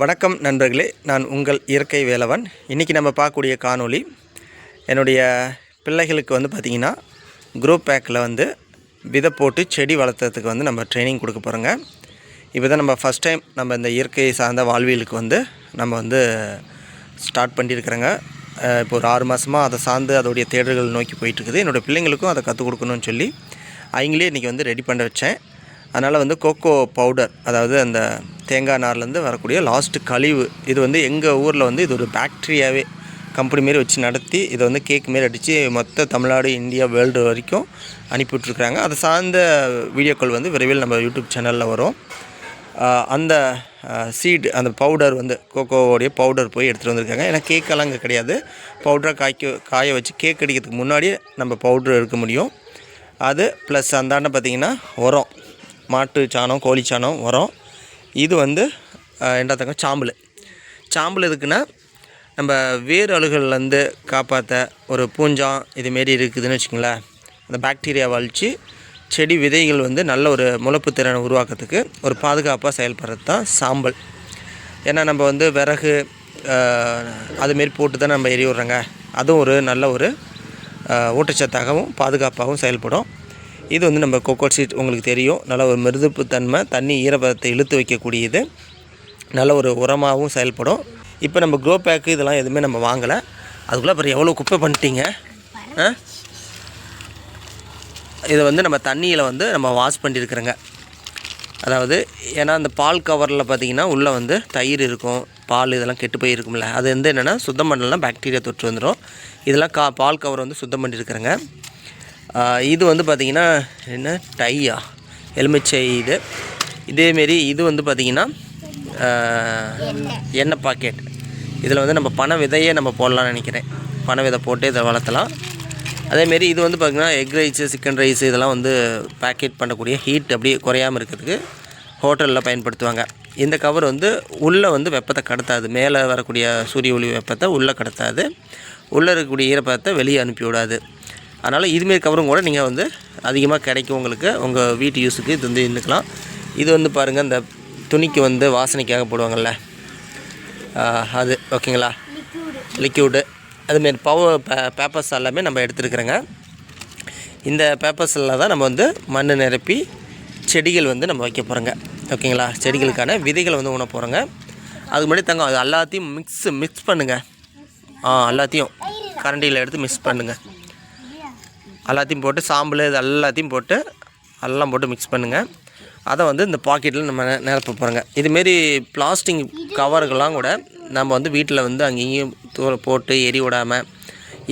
வணக்கம் நண்பர்களே நான் உங்கள் இயற்கை வேலவன். இன்றைக்கி நம்ம பார்க்கக்கூடிய காணொளி என்னுடைய பிள்ளைகளுக்கு வந்து பார்த்திங்கன்னா குரூப் பேக்கில் வந்து விதை போட்டு செடி வளர்த்துறதுக்கு வந்து நம்ம ட்ரைனிங் கொடுக்க போகிறோங்க இப்போ தான் நம்ம ஃபஸ்ட் டைம் நம்ம இந்த இயற்கை சார்ந்த வாழ்வியலுக்கு வந்து நம்ம வந்து ஸ்டார்ட் பண்ணியிருக்கிறோங்க. இப்போ ஒரு ஆறு மாதமாக அதை சார்ந்து அதோடைய தேடல்கள் நோக்கி போயிட்டுருக்குது என்னோடய பிள்ளைங்களுக்கும் அதை கற்றுக் கொடுக்கணும்னு சொல்லி அவங்களே இன்றைக்கி வந்து ரெடி பண்ண வச்சேன். அதனால் வந்து கோகோ பவுடர் அதாவது அந்த தேங்காய் நார்லேருந்து வரக்கூடிய லாஸ்ட்டு கழிவு இது வந்து எங்கள் ஊரில் வந்து இது ஒரு பேக்டீரியாவே கம்பெனி மாரி வச்சு நடத்தி இதை வந்து கேக் மாரி அடித்து மொத்த தமிழ்நாடு இந்தியா வேர்ல்டு வரைக்கும் அனுப்பிவிட்ருக்குறாங்க அதை சார்ந்த வீடியோக்கள் வந்து விரைவில் நம்ம யூடியூப் சேனலில் வரும். அந்த சீடு அந்த பவுடர் வந்து கோகோவோடைய பவுடர் போய் எடுத்துகிட்டு வந்திருக்காங்க. ஏன்னா கேக்கெல்லாம் இங்கே கிடையாது. பவுடராக காய்க்க காய வச்சு கேக் அடிக்கிறதுக்கு முன்னாடியே நம்ம பவுடர் எடுக்க முடியும். அது ப்ளஸ் அந்தாண்ட பார்த்திங்கன்னா உரம். மாட்டு சாணம் கோழி சாணம் உரம் இது வந்து என்னத்தாங்க சாம்பல். சாம்பல் எதுக்குன்னா நம்ம வேர் அழுகள்லேருந்து காப்பாற்ற ஒரு பூஞ்சம் இதுமாரி இருக்குதுன்னு வச்சுக்கோங்களேன். அந்த பாக்டீரியா அழித்து செடி விதைகள் வந்து நல்ல ஒரு முளைப்பு திறனை உருவாக்கிறதுக்கு ஒரு பாதுகாப்பாக செயல்படுறது தான் சாம்பல். ஏன்னா நம்ம வந்து விறகு அதுமாரி போட்டு தான் நம்ம எரி விட்றோங்க. அதுவும் ஒரு நல்ல ஒரு ஊட்டச்சத்தாகவும் பாதுகாப்பாகவும் செயல்படும். இது வந்து நம்ம கொக்கோ சீட் உங்களுக்கு தெரியும். நல்ல ஒரு மிருதுப்பு தன்மை தண்ணி ஈரப்பதத்தை இழுத்து வைக்கக்கூடியது. நல்ல ஒரு உரமாகவும் செயல்படும். இப்போ நம்ம க்ரோ பேக்கு இதெல்லாம் எதுவுமே நம்ம வாங்கலை. அதுக்குள்ளே அப்புறம் எவ்வளோ குப்பை பண்ணிட்டீங்க? ஆ? இதை வந்து நம்ம தண்ணியில் வந்து நம்ம வாஷ் பண்ணியிருக்கிறோங்க. அதாவது ஏன்னா அந்த பால் கவரில் பார்த்தீங்கன்னா உள்ளே வந்து தயிர் இருக்கும் பால் இதெல்லாம் கெட்டு போய் இருக்கும்ல அது வந்து என்னென்னா சுத்தம் பண்ணலாம் பாக்டீரியா தொற்று வந்துடும் இதெல்லாம் கா பால் கவர் வந்து சுத்தம் பண்ணியிருக்கிறேங்க. இது வந்து பார்த்திங்கன்னா என்ன? டையா? எலுமிச்சை இது. இதேமாரி இது வந்து பார்த்திங்கன்னா எண்ணெய் பாக்கெட். இதில் வந்து நம்ம பண விதையே நம்ம போடலாம்னு நினைக்கிறேன். பண விதை போட்டு இதை வளர்த்தலாம். அதேமாரி இது வந்து பார்த்திங்கன்னா எக் ரைஸு சிக்கன் ரைஸ் இதெல்லாம் வந்து பேக்கெட் பண்ணக்கூடிய ஹீட் அப்படியே குறையாமல் இருக்கிறதுக்கு ஹோட்டலில் பயன்படுத்துவாங்க. இந்த கவர் வந்து உள்ளே வந்து வெப்பத்தை கடத்தாது. மேலே வரக்கூடிய சூரிய ஒளி வெப்பத்தை உள்ளே கடத்தாது. உள்ளே இருக்கக்கூடிய ஈரப்பதத்தை வெளியே அனுப்பி விடாது. அதனால் இதுமாரி கவரும் கூட நீங்கள் வந்து அதிகமாக கிடைக்கும் உங்களுக்கு. உங்கள் வீட்டு யூஸுக்கு இது வந்து இருந்துக்கலாம். இது வந்து பாருங்கள் இந்த துணிக்கு வந்து வாசனைக்காக போடுவாங்கள்ல அது ஓகேங்களா? லிக்யூடு. அதுமாரி பவர் பே பேப்பர்ஸ் எல்லாமே நம்ம எடுத்துருக்குறோங்க. இந்த பேப்பர்ஸில் தான் நம்ம வந்து மண் நிரப்பி செடிகள் வந்து நம்ம வைக்க போகிறோங்க ஓகேங்களா? செடிகளுக்கான விதைகளை வந்து ஊன போகிறோங்க அதுக்கு முன்னாடி தங்க அது எல்லாத்தையும் மிக்ஸ் மிக்ஸ் பண்ணுங்கள் ஆ எல்லாத்தையும் கரண்டியில் எடுத்து மிக்ஸ் பண்ணுங்கள் எல்லாத்தையும் போட்டு சாம்பல் இது எல்லாத்தையும் போட்டு எல்லாம் போட்டு மிக்ஸ் பண்ணுங்கள் அதை வந்து இந்த பாக்கெட்டில் நம்ம நிரப்ப போகிறோங்க இதுமாரி பிளாஸ்டிக் கவர்கள்லாம் கூட நம்ம வந்து வீட்டில் வந்து அங்கேயும் தூர போட்டு எரி விடாமல்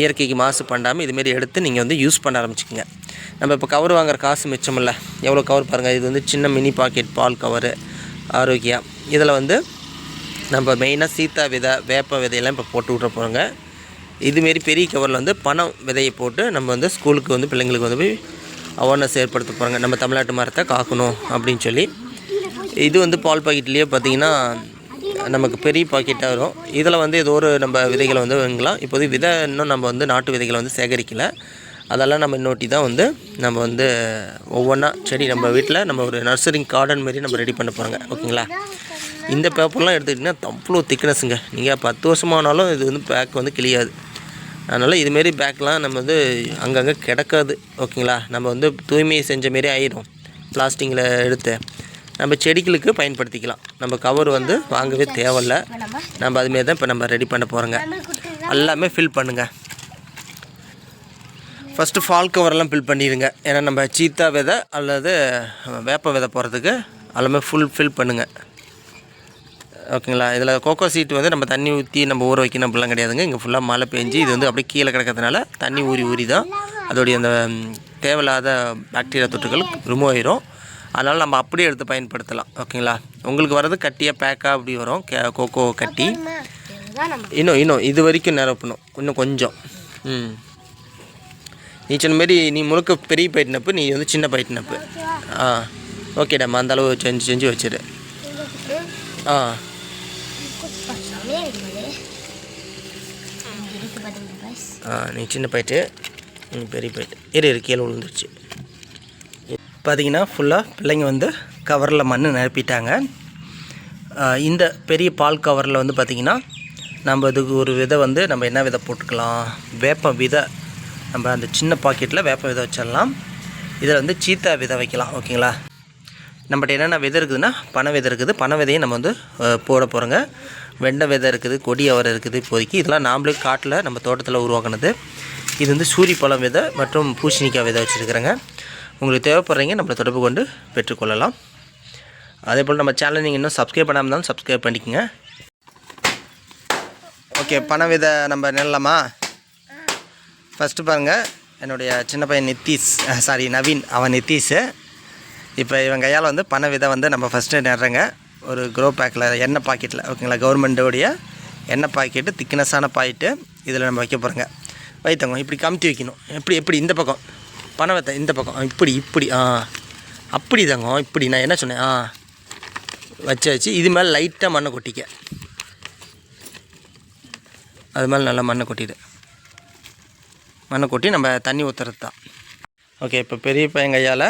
இயற்கைக்கு மாசு பண்ணாமல் இதுமாரி எடுத்து நீங்கள் வந்து யூஸ் பண்ண ஆரம்பிச்சுக்கோங்க. நம்ம இப்போ கவர் வாங்குற காசு மிச்சமில்ல எவ்வளோ கவர் பாருங்கள் இது வந்து சின்ன மினி பாக்கெட் பால் கவரு ஆரோக்கியா. இதில் வந்து நம்ம மெயினாக சீத்தா விதை வேப்ப விதையெல்லாம் இப்போ போட்டு விட்ற போகிறோங்க இதுமாரி பெரிய கவரில் வந்து பணம் விதையை போட்டு நம்ம வந்து ஸ்கூலுக்கு வந்து பிள்ளைங்களுக்கு வந்து போய் அவேர்னஸ் ஏற்படுத்த போகிறாங்க நம்ம தமிழ்நாட்டு மரத்தை காக்கணும் அப்படின்னு சொல்லி. இது வந்து பால் பாக்கெட்லேயே பார்த்தீங்கன்னா நமக்கு பெரிய பாக்கெட்டாக வரும். இதில் வந்து ஏதோ ஒரு நம்ம விதைகளை வந்து வாங்கலாம். இப்போது விதை இன்னும் நம்ம வந்து நாட்டு விதைகளை வந்து சேகரிக்கலை. அதெல்லாம் நம்ம நோட்டி தான் வந்து நம்ம வந்து ஒவ்வொன்றா செடி நம்ம வீட்டில் நம்ம ஒரு நர்சரிங் கார்டன் மாரி நம்ம ரெடி பண்ண போகிறாங்க ஓகேங்களா? இந்த பேப்பர்லாம் எடுத்துக்கிட்டிங்கன்னா அவ்வளோ திக்னஸுங்க நீங்கள் பத்து வருஷமானாலும் இது வந்து பேக் வந்து கிளியாது அதனால் இதுமாரி பேக்லாம் நம்ம வந்து அங்கங்கே கிடக்காது. ஓகேங்களா? நம்ம வந்து தூய்மை செஞ்ச மாரி ஆயிடும். பிளாஸ்டிக்கில் எடுத்து நம்ம செடிகளுக்கு பயன்படுத்திக்கலாம். நம்ம கவர் வந்து வாங்கவே தேவையில்ல. நம்ம அதுமாரி தான் இப்போ நம்ம ரெடி பண்ண போகிறோங்க எல்லாமே ஃபில் பண்ணுங்கள் ஃபஸ்ட்டு ஃபால் கவரெல்லாம் ஃபில் பண்ணிடுங்க. ஏன்னா நம்ம சீத்தா விதை அல்லது வேப்ப விதை போகிறதுக்கு எல்லாமே ஃபுல் ஃபில் பண்ணுங்கள் ஓகேங்களா? இதில் கோகோ சீட் வந்து நம்ம தண்ணி ஊற்றி நம்ம ஊற வைக்கணும் அப்படிலாம் கிடையாதுங்க. இங்கே ஃபுல்லாக மழை பெஞ்சு இது வந்து அப்படியே கீழே கிடக்கிறதுனால தண்ணி ஊறி ஊறி தான் அதோடைய அந்த தேவையில்லாத பாக்டீரியா தொற்றுகள் ரிமூவ் ஆயிரும். அதனால் நம்ம அப்படியே எடுத்து பயன்படுத்தலாம். ஓகேங்களா? உங்களுக்கு வர்றது கட்டியாக பேக்காக அப்படி வரும். கே கோகோ கட்டி. இன்னும் இன்னும் இது வரைக்கும் நிரப்பணும் இன்னும் கொஞ்சம். ம். நீ சொன்ன மாரி நீ முழுக்க பெரிய பயிட்டினப்பு நப்பு நீ வந்து சின்ன பயிட்டினப்பு நப்பு. ஆ. ஓகேடாம்மா அந்தளவு செஞ்சு செஞ்சு வச்சிரு. ஆ. நீ சின்ன பைட்டு நீ பெரிய பைட்டு. இரு இரு கீழே விழுந்துருச்சு. பார்த்தீங்கன்னா ஃபுல்லாக பிள்ளைங்க வந்து கவரில் மண் நிரப்பிட்டாங்க. இந்த பெரிய பால் கவரில் வந்து பார்த்திங்கன்னா நம்ம இதுக்கு ஒரு விதை வந்து நம்ம என்ன விதை போட்டுக்கலாம்? வேப்ப விதை. நம்ம அந்த சின்ன பாக்கெட்டில் வேப்ப விதை வச்சிடலாம். இதில் வந்து சீத்தா விதை வைக்கலாம் ஓகேங்களா நம்மகிட்ட என்னென்ன விதை இருக்குதுன்னா பனை விதை இருக்குது. பனை விதையை நம்ம வந்து போட போகிறோங்க வெண்டை விதை இருக்குது கொடி அவரை இருக்குது இப்போதைக்கு. இதெல்லாம் நாமளே காட்டில் நம்ம தோட்டத்தில் உருவாக்குனது. இது வந்து சூரிய பழம் விதை மற்றும் பூசணிக்காய் விதை வச்சுருக்கிறேங்க. உங்களுக்கு தேவைப்படுறீங்க நம்மளை தொடர்பு கொண்டு பெற்றுக்கொள்ளலாம். அதே போல் நம்ம சேனல் நீங்கள் இன்னும் சப்ஸ்கிரைப் பண்ணாமல் இருந்தாலும் சப்ஸ்கிரைப் பண்ணிக்கோங்க. ஓகே பண விதை நம்ம நெல்லாமா ஃபஸ்ட்டு பாருங்கள் என்னுடைய சின்ன பையன் நித்தீஷ் சாரி நவீன். அவன் நித்தீஷு. இப்போ இவன் கையால் வந்து பண விதை வந்து நம்ம ஃபஸ்ட்டு நடுறங்க. ஒரு க்ரோ பேக்கில் எண்ணெய் பாக்கெட்டில் ஓகேங்களா கவர்மெண்ட்டோடைய எண்ணெய் பாக்கெட்டு திக்னஸான பாக்கெட்டு இதில் நம்ம வைக்க போகிறோங்க வைத்தங்க இப்படி கமுத்தி வைக்கணும். எப்படி எப்படி? இந்த பக்கம். பண விதை இந்த பக்கம். இப்படி இப்படி ஆ. அப்படி தாங்க இப்படி. நான் என்ன சொன்னேன்? ஆ. வச்சு வச்சு இது மேலே லைட்டாக மண்ணை கொட்டிக்க. அது மேலே நல்லா மண்ணை கொட்டிடு. மண்ணை கொட்டி நம்ம தண்ணி ஊற்றுறது தான் ஓகே இப்போ பெரிய பையன் கையால்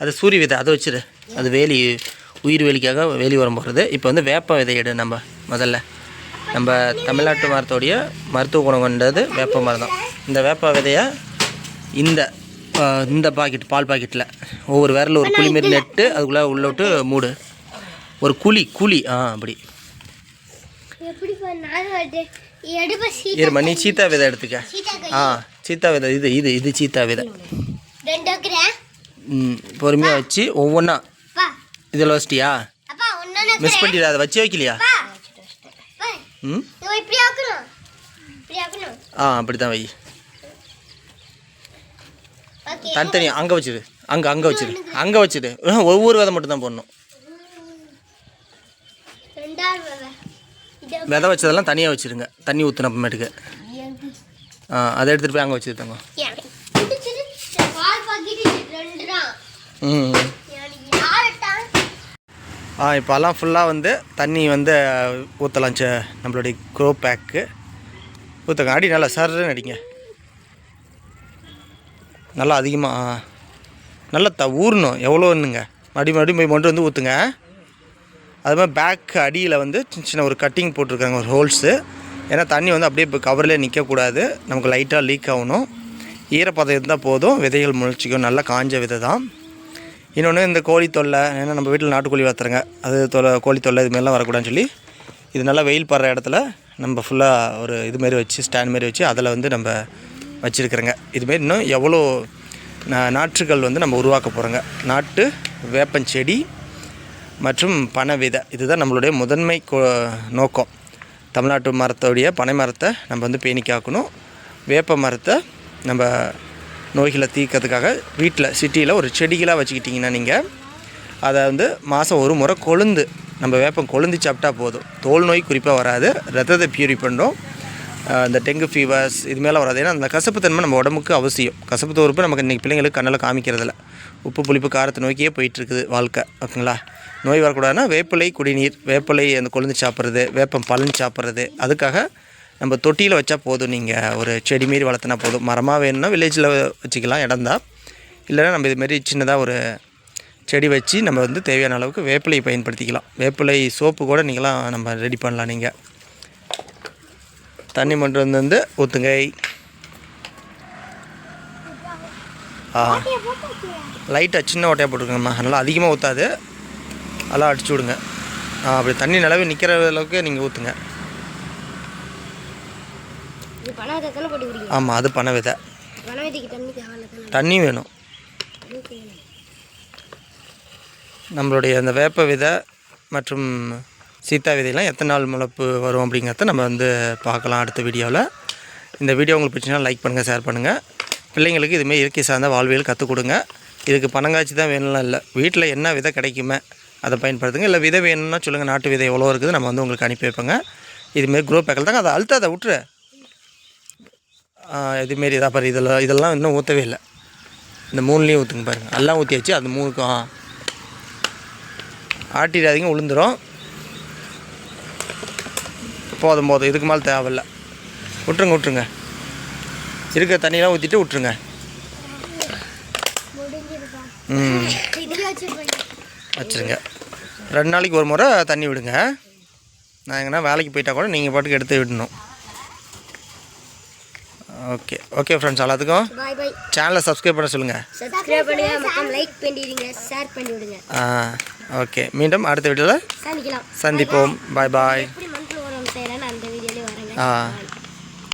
அது சூரிய விதை அதை வச்சிரு. அது வேலி உயிர் வேலிக்காக வேலி உரம் போடுறது. இப்போ வந்து வேப்ப விதை எடு நம்ம முதல்ல. நம்ம தமிழ்நாட்டு மரத்தோடைய மருத்துவ குணம் கொண்டது வேப்ப மரம் தான். இந்த வேப்ப விதையை இந்த இந்த பாக்கெட் பால் பாக்கெட்டில் ஒவ்வொரு விரல் ஒரு குழி மாரி நெட்டு அதுக்குள்ளே உள்ள விட்டு மூடு. ஒரு குழி குழி ஆ அப்படி. இருமா நீ சீத்தா விதை எடுத்துக்க. ஆ சீத்தா விதை இது இது இது சீத்தா விதை. பொறுமையாக வச்சு ஒவ்வொன்றா இதில் வச்சிட்டியா? மிஸ் பண்ணிட்டு அதை வச்சு வைக்கலையா? ம்? ஆ அப்படி தான் வை. ஓகே. தனித்தனி அங்கே வச்சிரு அங்கே அங்கே வச்சிரு அங்கே வச்சிரு ஒவ்வொரு விதை மட்டும் தான் போடணும் விதை. வச்சதெல்லாம் தனியாக வச்சிருங்க. தண்ணி ஊற்றின அப்புறமேட்டுக்கு. ஆ அதை எடுத்துகிட்டு போய் அங்கே வச்சுருந்தாங்க எனக்கு பிடிச்சது பால் பாக்கெட் ரெண்டு தான் ம் எனக்கு யார்ட்டான் ஆ இப்போல்லாம் ஃபுல்லாக வந்து தண்ணி வந்து ஊற்றலாம் சே நம்மளுடைய க்ரோ பேக்கு ஊற்றுங்க அடி நல்லா சர்ன்னு அடிங்க. நல்லா அதிகமாக நல்லா த ஊறணும். எவ்வளோன்னுங்க. மறுபடியும் மறுபடியும் போய் மட்டும் வந்து ஊற்றுங்க அது மாதிரி பேக் அடியில் வந்து சின்ன சின்ன ஒரு கட்டிங் போட்டிருக்காங்க ஒரு ஹோல்ஸு ஏன்னா தண்ணி வந்து அப்படியே இப்போ கவர்லேயே நிற்கக்கூடாது நமக்கு லைட்டாக லீக் ஆகணும். ஈரப்பதம் இருந்தால் போதும். விதைகள் முளைச்சிக்கும். நல்லா காஞ்ச விதை தான். இன்னொன்று இந்த கோழி தொல்லை ஏன்னா நம்ம வீட்டில் நாட்டுக்கோழி வளர்த்துறங்க அது தொலை கோழி தொல்லை இதுமாரிலாம் வரக்கூடாதுன்னு சொல்லி இது நல்லா வெயில் படுற இடத்துல நம்ம ஃபுல்லாக ஒரு இது மாதிரி வச்சு ஸ்டாண்ட் மாதிரி வச்சு அதில் வந்து நம்ம வச்சுருக்குறோங்க. இதுமாரி இன்னும் எவ்வளோ நா- நாற்றுகள் வந்து நம்ம உருவாக்க போகிறோங்க நாட்டு வேப்பஞ்செடி மற்றும் பனை விதை இதுதான் நம்மளுடைய முதன்மை கோ நோக்கம். தமிழ்நாட்டு மரத்தோடைய பனை மரத்தை நம்ம வந்து பேணி காக்கணும் வேப்ப மரத்தை நம்ம நோய்களை தீர்க்கறதுக்காக வீட்டில் சிட்டியில் ஒரு செடிகளாக வச்சுக்கிட்டிங்கன்னா நீங்கள் அதை வந்து மாதம் ஒரு முறை கொழுந்து நம்ம வேப்பம் கொழுந்து சாப்பிட்டா போதும். தோல் நோய் குறிப்பாக வராது. ரத்தத்தை பியூரி பண்ணுறோம் இந்த டெங்கு ஃபீவர்ஸ் இது மேலே வராது. ஏன்னா அந்த கசப்பு தன்மை நம்ம உடம்புக்கு அவசியம். கசப்பு தோறுப்பு நமக்கு இன்றைக்கி பிள்ளைங்களுக்கு கண்ணில் காமிக்கிறதில்ல. உப்பு புளிப்பு காரத்தை நோக்கியே போயிட்டுருக்குது வாழ்க்கை. ஓகேங்களா? நோய் வரக்கூடாதுன்னா வேப்பிலை குடிநீர் வேப்பிலை அந்த கொழுந்து சாப்பிட்றது வேப்பம் பலன் சாப்பிட்றது. அதுக்காக நம்ம தொட்டியில் வச்சா போதும். நீங்கள் ஒரு செடி மாரி வளர்த்துனா போதும். மரமாக வேணும்னா வில்லேஜில் வச்சுக்கலாம் இடம் தான். இல்லைன்னா நம்ம இதுமாரி சின்னதாக ஒரு செடி வச்சு நம்ம வந்து தேவையான அளவுக்கு வேப்பிலை பயன்படுத்திக்கலாம். வேப்பிலை சோப்பு கூட நீங்களாம் நம்ம ரெடி பண்ணலாம் நீங்கள் தண்ணி மட்டும் வந்து வந்து ஊற்றுங்க ஆ. லைட்டாக சின்ன ஓட்டையாக போட்டுருக்கோம்மா நல்லா அதிகமாக ஊற்றாது அதெல்லாம் அடிச்சு விடுங்க. அப்படி தண்ணி நிலவே நிற்கிற அளவுக்கு நீங்கள் ஊற்றுங்க இது பணம் விதை தானே போட்டு குடிக்கும் ஆமாம் அது பனை விதை தண்ணி வேணும். நம்மளுடைய அந்த வேப்ப விதை மற்றும் சீத்தா விதையெல்லாம் எத்தனை நாள் முளைப்பு வரும் அப்படிங்கிறத நம்ம வந்து பார்க்கலாம் அடுத்த வீடியோவில். இந்த வீடியோ உங்களுக்கு பிடிச்சினா லைக் பண்ணுங்கள் ஷேர் பண்ணுங்கள் பிள்ளைங்களுக்கு இதுமாரி இயற்கை சார்ந்த வாழ்வியல் கற்றுக் கொடுங்க. இதுக்கு பணங்காய்ச்சி தான் வேணும்லாம் இல்லை. வீட்டில் என்ன விதை கிடைக்குமே அதை பயன்படுத்துங்க. இல்லை விதை வேணும்னா சொல்லுங்கள் நாட்டு விதை எவ்வளோ இருக்குது நம்ம வந்து உங்களுக்கு அனுப்பி வைப்போங்க. இதுமாரி குரோ பேக்கில் தாங்க அதை அழுத்த அதை விட்டுரு. இதுமாரி இதாக பாரு இதெல்லாம் இதெல்லாம் இன்னும் ஊற்றவே இல்லை. இந்த மூணுலேயும் ஊற்றுங்க பாருங்கள் எல்லாம் ஊற்றியாச்சு அது மூணுக்கும் ஆட்டிடாதீங்க உளுந்துடும் போதும் போதும். இதுக்கு மேலே தேவையில்ல. விட்டுருங்க விட்ருங்க இருக்க தண்ணியெலாம் ஊற்றிட்டு விட்ருங்க ம். வச்சுருங்க. ரெண்டு நாளைக்கு ஒரு முறை தண்ணி விடுங்க. நான் எங்கன்னா வேலைக்கு போயிட்டால் கூட நீங்கள் பாட்டுக்கு எடுத்து விடணும். ஓகே. ஓகே ஃப்ரெண்ட்ஸ் எல்லாத்துக்கும் சேனலை சப்ஸ்கிரைப் பண்ண சொல்லுங்கள் சப்ஸ்கிரைப் பண்ணுங்க மற்றும் லைக் பண்ணிடுங்க ஷேர் பண்ணி விடுங்க ஆ ஓகே. மீண்டும் அடுத்த வீடியோவில் சந்திக்கலாம். சந்திப்போம். பாய் பாய் ஆ.